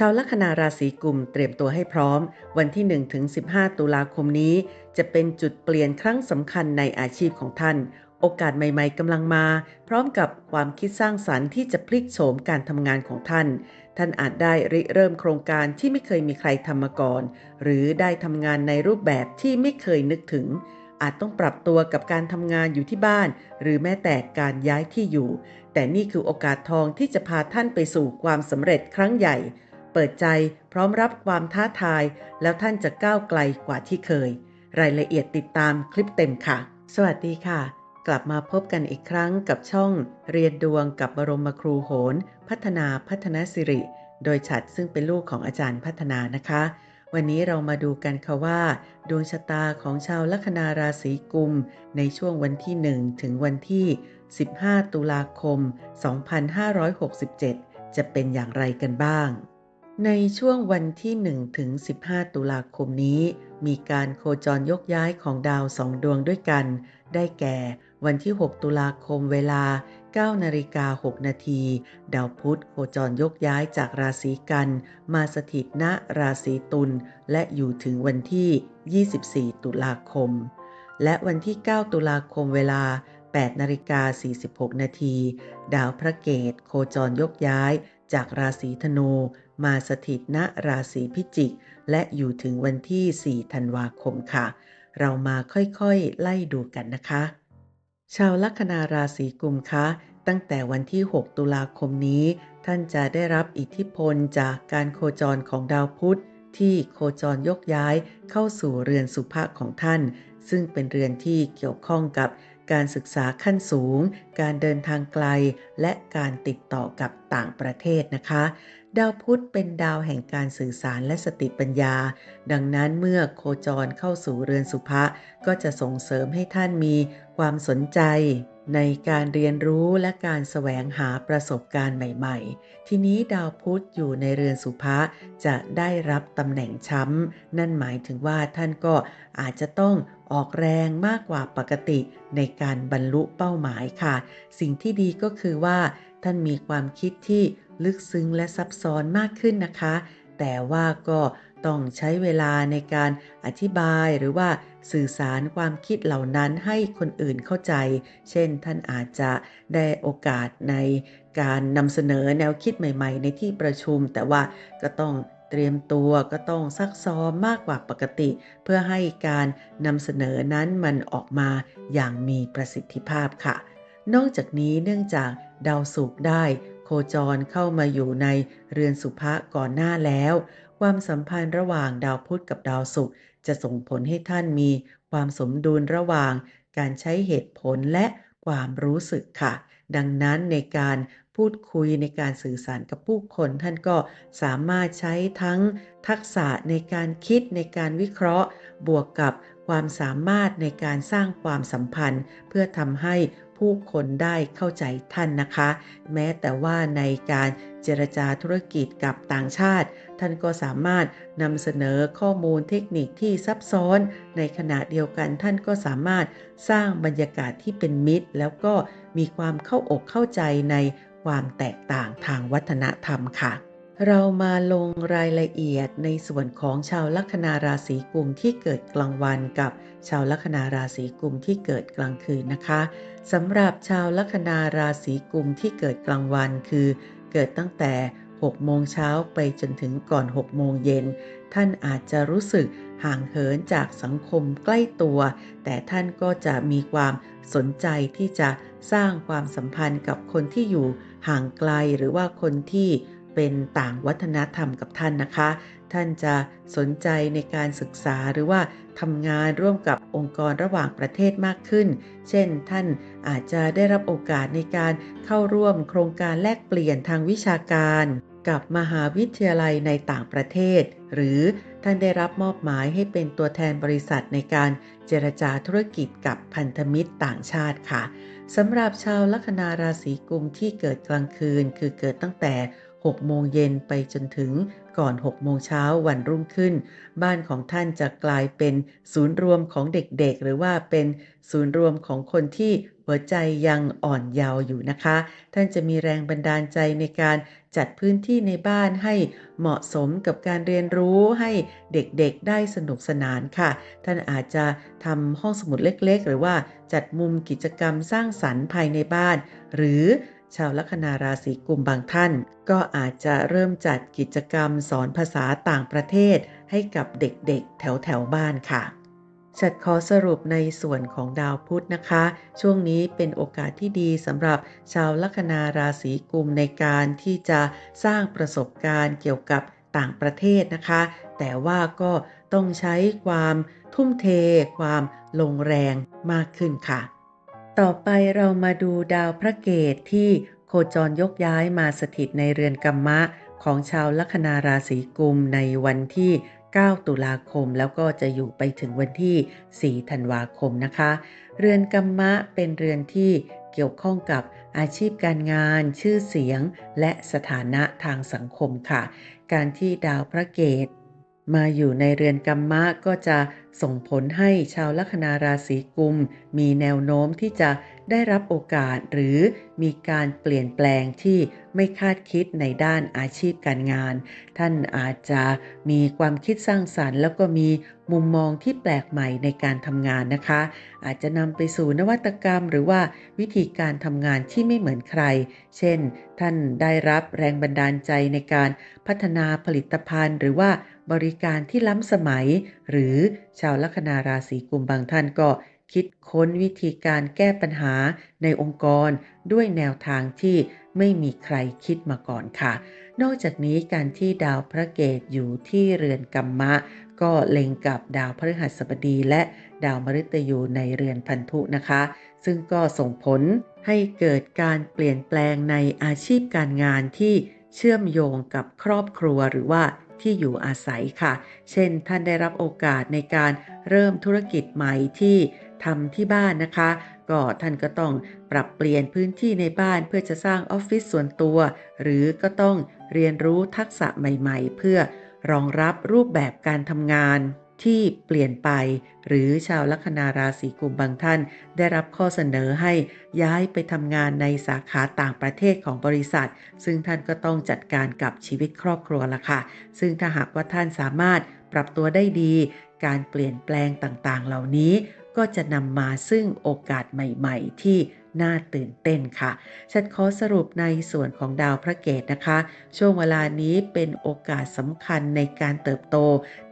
ชาวลัคนาราศีกุมเตรียมตัวให้พร้อม วันที่1ถึง15 ตุลาคมนี้ จะเป็นจุดเปลี่ยนครั้งสำคัญในอาชีพของท่าน โอกาสใหม่ๆกำลังมา พร้อมกับความคิดสร้างสรรค์ที่จะพลิกโฉมการทำงานของท่าน ท่านอาจได้ริเริ่มโครงการที่ไม่เคยมีใครทำมาก่อน หรือได้ทำงานในรูปแบบที่ไม่เคยนึกถึงอาจต้องปรับตัวกับการทำงานอยู่ที่บ้าน หรือแม้แต่การย้ายที่อยู่ แต่นี่คือโอกาสทองที่จะพาท่านไปสู่ความสำเร็จครั้งใหญ่ เปิดใจพร้อมรับความท้าทาย แล้วท่านจะก้าวไกลกว่าที่เคย รายละเอียดติดตามคลิปเต็มค่ะ สวัสดีค่ะ กลับมาพบกันอีกครั้งกับช่อง เรียนดวงกับบรมครูโหน พัฒนาพัฒนาสิริ โดยฉัดซึ่งเป็นลูกของอาจารย์พัฒนานะคะ วันนี้เรามาดูกันค่ะว่า ดวงชะตาของชาวลัคนาราศีกุม ในช่วงวันที่ 1 ถึงวันที่ 15 ตุลาคม 2567จะเป็นอย่างไรกันบ้าง ในช่วงวันที่ 1 ถึง 15 ตุลาคมนี้ มีการโคจรยกย้ายของดาวสองดวงด้วยกัน ได้แก่วันที่ 6 ตุลาคมเวลา 9 นาฬิกา 6 นาที ดาวพุธโคจรยกย้ายจากราศีกัน มาสถิตณราศีตุลและอยู่ถึงวันที่ 24 ตุลาคม และวันที่ 9 ตุลาคมเวลา8นาฬิกา 46 นาที ดาวพระเกตโคจรยกย้าย จากราศีธนูมาสถิตณราศีพิจิก และอยู่ถึงวันที่ 4 ธันวาคมค่ะ เรามาค่อยๆ ไล่ดูกันนะคะ ชาวลัคนาราศีกุมคะตั้งแต่วันที่ 6 ตุลาคมนี้ ท่านจะได้รับอิทธิพลจากการโคจรของดาวพุธ ที่โคจรยกย้ายเข้าสู่เรือนสุภะของท่าน ซึ่งเป็นเรือนที่เกี่ยวข้องกับ การศึกษาขั้นสูง การเดินทางไกล และการติดต่อกับต่างประเทศนะคะ ดาวพุธเป็นดาวแห่งการสื่อสารและสติปัญญา ดังนั้นเมื่อโคจรเข้าสู่เรือนสุภะก็จะส่งเสริมให้ท่านมีความสนใจ ในการเรียนรู้และการแสวงหาประสบการณ์ใหม่ๆ ทีนี้ดาวพุธอยู่ในเรือนสุภะจะได้รับตำแหน่งช้ำ นั่นหมายถึงว่าท่านก็อาจจะต้องออกแรงมากกว่าปกติในการบรรลุเป้าหมายค่ะ สิ่งที่ดีก็คือว่า ท่านมีความคิดที่ลึกซึ้งและซับซ้อนมากขึ้นนะคะ แต่ว่าก็ต้องใช้เวลาในการอธิบายหรือว่าสื่อสารความคิดเหล่านั้นให้คนอื่นเข้าใจ เช่นท่านอาจจะได้โอกาสในการนำเสนอแนวคิดใหม่ๆ ในที่ประชุม แต่ว่าก็ต้องเตรียมตัวก็ต้องซักซ้อมมากกว่าปกติ เพื่อให้การนำเสนอนั้นมันออกมาอย่างมีประสิทธิภาพค่ะ นอกจากนี้เนื่องจากดาวศุกร์ได้ โคจรเข้ามาอยู่ในเรือนสุภะก่อนหน้าแล้ว ความสัมพันธ์ระหว่างดาวพุธกับดาวศุกร์จะส่งผลให้ท่านมีความสมดุลระหว่างการใช้เหตุผลและความรู้สึกค่ะ ดังนั้นในการพูดคุยในการสื่อสารกับผู้คนท่านก็สามารถใช้ทั้งทักษะในการคิดในการวิเคราะห์ บวกกับ ความสามารถในการสร้างความสัมพันธ์ เพื่อทำให้ผู้คนได้เข้าใจท่านนะคะ แม้แต่ว่าในการเจรจาธุรกิจกับต่างชาติ ท่านก็สามารถนำเสนอข้อมูลเทคนิคที่ซับซ้อน ในขณะเดียวกันท่านก็สามารถสร้างบรรยากาศที่เป็นมิตร แล้วก็มีความเข้าอกเข้าใจในความแตกต่างทางวัฒนธรรมค่ะ เรามาลงรายละเอียดในส่วนของชาวลัคนาราศีกุมที่เกิดกลางวันกับชาวลัคนาราศีกุมที่เกิดกลางคืนนะคะสำหรับชาวลัคนาราศีกุมที่เกิดกลางวันคือ เกิดตั้งแต่6โมงเช้าไปจนถึงก่อน6โมงเย็น ท่านอาจจะรู้สึกห่างเหินจากสังคมใกล้ตัว แต่ท่านก็จะมีความสนใจที่จะสร้างความสัมพันธ์กับคนที่อยู่ห่างไกลหรือว่าคนที่ เป็นต่างวัฒนธรรมกับท่านนะคะ ท่านจะสนใจในการศึกษาหรือว่าทำงานร่วมกับองค์กรระหว่างประเทศมากขึ้น เช่น ท่านอาจจะได้รับโอกาสในการเข้าร่วมโครงการแลกเปลี่ยนทางวิชาการ กับมหาวิทยาลัยในต่างประเทศ หรือท่านได้รับมอบหมายให้เป็นตัวแทนบริษัทในการเจรจาธุรกิจกับพันธมิตรต่างชาติค่ะสำหรับชาวลัคนาราศีกุมที่เกิดกลางคืน คือเกิดตั้งแต่ 6 โมงเย็นไปจนถึงก่อน 6 โมงเช้าวันรุ่งขึ้น บ้านของท่านจะกลายเป็นศูนย์รวมของเด็กๆ หรือว่าเป็นศูนย์รวมของคนที่หัวใจยังอ่อนเยาว์อยู่นะคะ ท่านจะมีแรงบันดาลใจในการจัดพื้นที่ในบ้านให้เหมาะสมกับการเรียนรู้ให้เด็กๆ ได้สนุกสนานค่ะ ท่านอาจจะทำห้องสมุดเล็กๆ หรือว่าจัดมุมกิจกรรมสร้างสรรค์ภายในบ้าน หรือ ชาวลัคนาราศีกุมบางท่าน ก็อาจจะเริ่มจัดกิจกรรมสอนภาษาต่างประเทศให้กับเด็กๆ แถวๆบ้านค่ะฉัดขอสรุปในส่วนของดาวพุธนะคะ ช่วงนี้เป็นโอกาสที่ดีสำหรับชาวลัคนาราศีกุมในการที่จะสร้างประสบการณ์เกี่ยวกับต่างประเทศนะคะ แต่ว่าก็ต้องใช้ความทุ่มเท ความลงแรงมากขึ้นค่ะ ต่อไปเรามาดูดาวพระเกตที่โคจรยกย้ายมาสถิตในเรือนกัมมะของชาวลัคนาราศีกุมในวันที่ 9 ตุลาคม แล้วก็จะอยู่ไปถึงวันที่ 4 ธันวาคมนะคะ เรือนกัมมะเป็นเรือนที่เกี่ยวข้องกับอาชีพการงาน ชื่อเสียง และสถานะทางสังคมค่ะ การที่ดาวพระเกตมาอยู่ในเรือนกัมมะก็จะ ส่งผลให้ชาวลัคนาราศีกุม มีแนวโน้มที่จะได้รับโอกาสหรือมีการเปลี่ยนแปลงที่ไม่คาดคิดในด้านอาชีพการงาน ท่านอาจจะมีความคิดสร้างสรรค์ แล้วก็มีมุมมองที่แปลกใหม่ในการทำงานนะคะ อาจจะนำไปสู่นวัตกรรม หรือว่าวิธีการทำงานที่ไม่เหมือนใคร เช่น ท่านได้รับแรงบันดาลใจในการพัฒนาผลิตภัณฑ์ หรือว่าบริการที่ล้ำสมัย หรือ ชาวลัคนาราศีกุมบางท่านก็คิดค้นวิธีการแก้ปัญหาในองค์กรด้วยแนวทางที่ไม่มีใครคิดมาก่อนค่ะ นอกจากนี้การที่ดาวพระเกตอยู่ที่เรือนกัมมะ ก็เล็งกับดาวพฤหัสบดีและดาวมฤตยูในเรือนพันธุนะคะ ซึ่งก็ส่งผลให้เกิดการเปลี่ยนแปลงในอาชีพการงานที่เชื่อมโยงกับครอบครัวหรือว่า ที่อยู่อาศัยค่ะ เช่น ท่านได้รับโอกาสในการเริ่มธุรกิจใหม่ที่ทำที่บ้านนะคะ ก็ท่านก็ต้องปรับเปลี่ยนพื้นที่ในบ้านเพื่อจะสร้างออฟฟิศส่วนตัว หรือก็ต้องเรียนรู้ทักษะใหม่ ๆ เพื่อรองรับรูปแบบการทำงาน ที่เปลี่ยนไป หรือชาวลัคนาราศีกุมบางท่าน ได้รับข้อเสนอให้ย้ายไปทำงานในสาขาต่างประเทศของบริษัท ซึ่งท่านก็ต้องจัดการกับชีวิตครอบครัวละค่ะ ซึ่งถ้าหากว่าท่านสามารถปรับตัวได้ดี การเปลี่ยนแปลงต่างๆ เหล่านี้ก็จะนำมาซึ่งโอกาสใหม่ ๆ ที่ น่าตื่นเต้นค่ะ ฉันขอสรุปในส่วนของดาวพระเกตนะคะ ช่วงเวลานี้เป็นโอกาสสำคัญในการเติบโต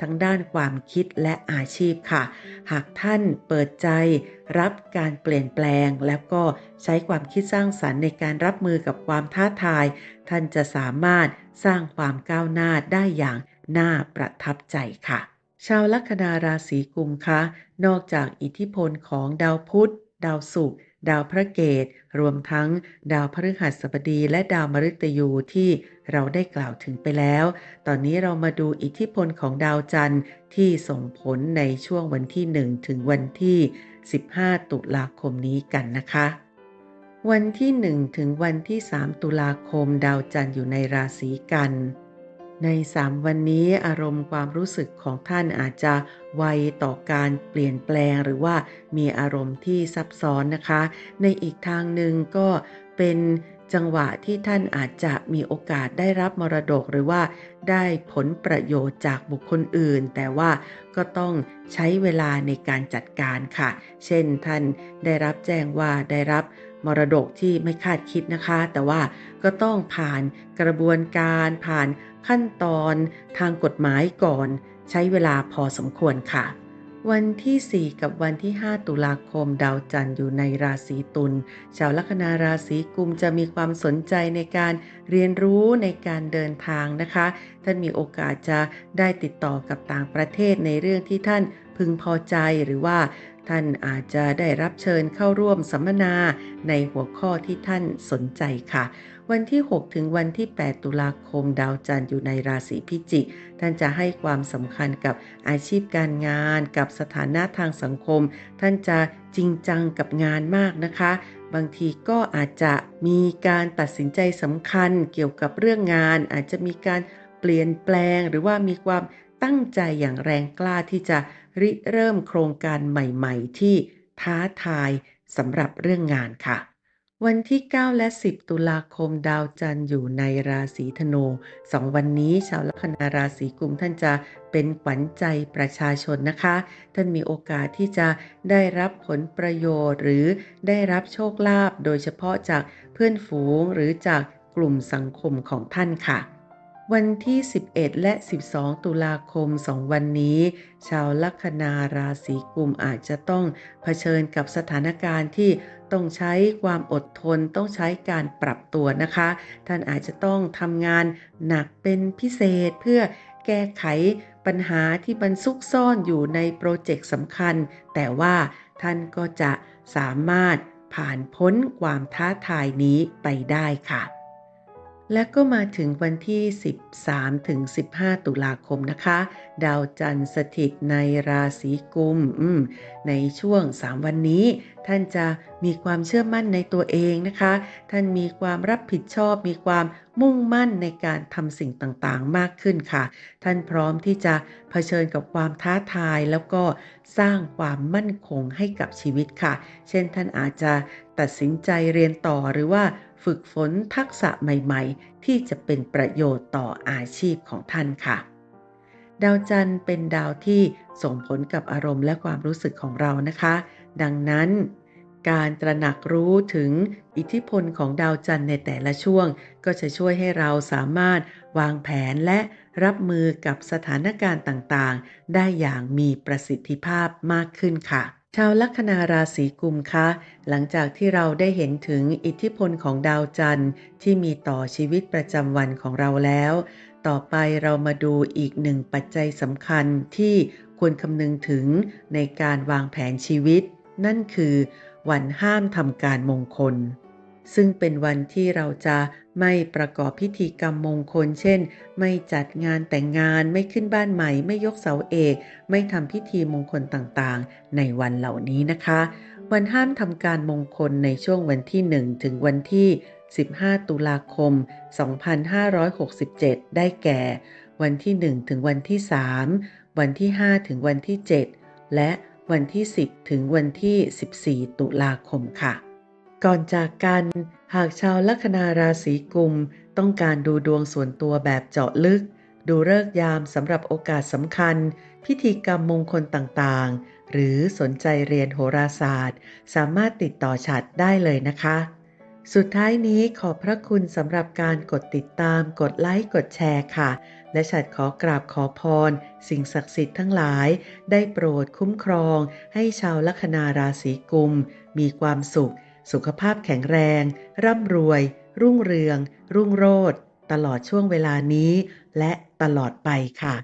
ทั้งด้านความคิดและอาชีพค่ะ หากท่านเปิดใจรับการเปลี่ยนแปลง แล้วก็ใช้ความคิดสร้างสรรค์ในการรับมือกับความท้าทาย ท่านจะสามารถสร้างความก้าวหน้าได้อย่างน่าประทับใจค่ะ ชาวลัคนาราศีกุมคะ นอกจากอิทธิพลของดาวพุธ ดาวศุกร์ ดาวพระเกตรวมทั้งดาวพฤหัสบดีและดาวมฤตยูที่เราได้กล่าวถึงไปแล้ว ตอนนี้เรามาดูอิทธิพลของดาวจันทร์ที่ส่งผลในช่วงวันที่ 1 ถึงวันที่ 15 ตุลาคมนี้กันนะคะ วันที่ 1 ถึงวันที่ 3 ตุลาคมดาวจันทร์อยู่ในราศีกัน ใน3วันนี้อารมณ์ความรู้สึกของท่านอาจจะไวต่อการเปลี่ยนแปลงหรือว่ามีอารมณ์ที่ซับซ้อนนะคะ ในอีกทางหนึ่งก็เป็นจังหวะที่ท่านอาจจะมีโอกาสได้รับมรดกหรือว่าได้ผลประโยชน์จากบุคคลอื่น แต่ว่าก็ต้องใช้เวลาในการจัดการค่ะ เช่นท่านได้รับแจ้งว่าได้รับ มรดกที่ไม่คาดคิดนะคะ แต่ว่าก็ต้องผ่านกระบวนการผ่านขั้นตอนทางกฎหมายก่อน ใช้เวลาพอสมควรค่ะ วันที่ 4 กับวันที่ 5 ตุลาคมดาวจันทร์อยู่ในราศีตุลชาวลัคนาราศีกุมจะมีความสนใจในการเรียนรู้ในการเดินทางนะคะ ท่านมีโอกาสจะได้ติดต่อกับต่างประเทศในเรื่องที่ท่านพึงพอใจหรือว่า ท่านอาจจะได้รับเชิญเข้าร่วมสัมมนาในหัวข้อที่ท่านสนใจค่ะ วันที่ 6 ถึงวันที่ 8 ตุลาคมดาวจันทร์อยู่ในราศีพิจิก ท่านจะให้ความสำคัญกับอาชีพการงาน กับสถานะทางสังคม ท่านจะจริงจังกับงานมากนะคะ บางทีก็อาจจะมีการตัดสินใจสำคัญเกี่ยวกับเรื่องงาน อาจจะมีการเปลี่ยนแปลงหรือว่ามีความตั้งใจอย่างแรงกล้าที่จะ ริเริ่มโครงการใหม่ๆ ที่ท้าทายสำหรับเรื่องงานค่ะ วันที่ 9 และ 10 ตุลาคมดาวจันทร์อยู่ในราศีธนูสองวันนี้ชาวลัคนาราศีกุมท่านจะเป็นขวัญใจประชาชนนะคะ ท่านมีโอกาสที่จะได้รับผลประโยชน์ หรือได้รับโชคลาภโดยเฉพาะจากเพื่อนฝูงหรือจากกลุ่มสังคมของท่านค่ะ วันที่ 11 และ 12 ตุลาคม 2 วันนี้ ชาวลัคนาราศีกุมอาจจะต้องเผชิญกับสถานการณ์ที่ต้องใช้ความอดทนต้องใช้การปรับตัวนะคะ ท่านอาจจะต้องทำงานหนักเป็นพิเศษเพื่อแก้ไขปัญหาที่มันซุกซ่อนอยู่ในโปรเจกต์สำคัญ แต่ว่าท่านก็จะสามารถผ่านพ้นความท้าทายนี้ไปได้ค่ะ และก็มาถึงวันที่ 13 ถึง 15 ตุลาคมนะคะ ดาวจันทร์สถิตในราศีกุมอืมในช่วง 3 วันนี้ ท่านจะมีความเชื่อมั่นในตัวเองนะคะ ท่านมีความรับผิดชอบ มีความมุ่งมั่นในการทำสิ่งต่างๆ มากขึ้นค่ะ ท่านพร้อมที่จะเผชิญกับความท้าทายแล้วก็สร้างความมั่นคงให้กับชีวิตค่ะ เช่นท่านอาจจะตัดสินใจเรียนต่อหรือว่า ฝึกฝนทักษะใหม่ๆ ที่จะเป็นประโยชน์ต่ออาชีพของท่านค่ะ ดาวจันทร์เป็นดาวที่ส่งผลกับอารมณ์และความรู้สึกของเรานะคะ ดังนั้น การตระหนักรู้ถึงอิทธิพลของดาวจันทร์ในแต่ละช่วง ก็จะช่วยให้เราสามารถวางแผนและรับมือกับสถานการณ์ต่างๆ ได้อย่างมีประสิทธิภาพมากขึ้นค่ะ ชาวลัคนาราศีกุมคะ หลังจากที่เราได้เห็นถึงอิทธิพลของดาวจันทร์ที่มีต่อชีวิตประจำวันของเราแล้ว ต่อไปเรามาดูอีกหนึ่งปัจจัยสำคัญที่ควรคำนึงถึงในการวางแผนชีวิต นั่นคือวันห้ามทำการมงคล ซึ่งเป็นวันที่เราจะไม่ประกอบพิธีกรรมมงคล เช่น ไม่จัดงานแต่งงาน ไม่ขึ้นบ้านใหม่ ไม่ยกเสาเอก ไม่ทำพิธีมงคลต่างๆ ในวันเหล่านี้นะคะ วันห้ามทำการมงคลในช่วงวันที่ 1 ถึงวันที่ 15 ตุลาคม 2567 ได้แก่ วันที่ 1 ถึงวันที่ 3 วันที่ 5 ถึงวันที่ 7 และวันที่ 10 ถึงวันที่ 14 ตุลาคมค่ะ ก่อนจากกัน หากชาวลัคนาราศีกุม ต้องการดูดวงส่วนตัวแบบเจาะลึก ดูเลิกยามสำหรับโอกาสสำคัญ พิธีกรรมมงคลต่างๆ หรือสนใจเรียนโหราศาสตร์ สามารถติดต่อฉัดได้เลยนะคะ สุดท้ายนี้ขอบพระคุณสำหรับการกดติดตาม กดไลค์ กดแชร์ค่ะ และฉัดขอกราบขอพร สิ่งศักดิ์สิทธิ์ทั้งหลาย ได้โปรดคุ้มครอง ให้ชาวลัคนาราศีกุม มีความสุข สุขภาพแข็งแรง ร่ำรวย รุ่งเรือง รุ่งโรจน์ตลอดช่วงเวลานี้ และตลอดไปค่ะ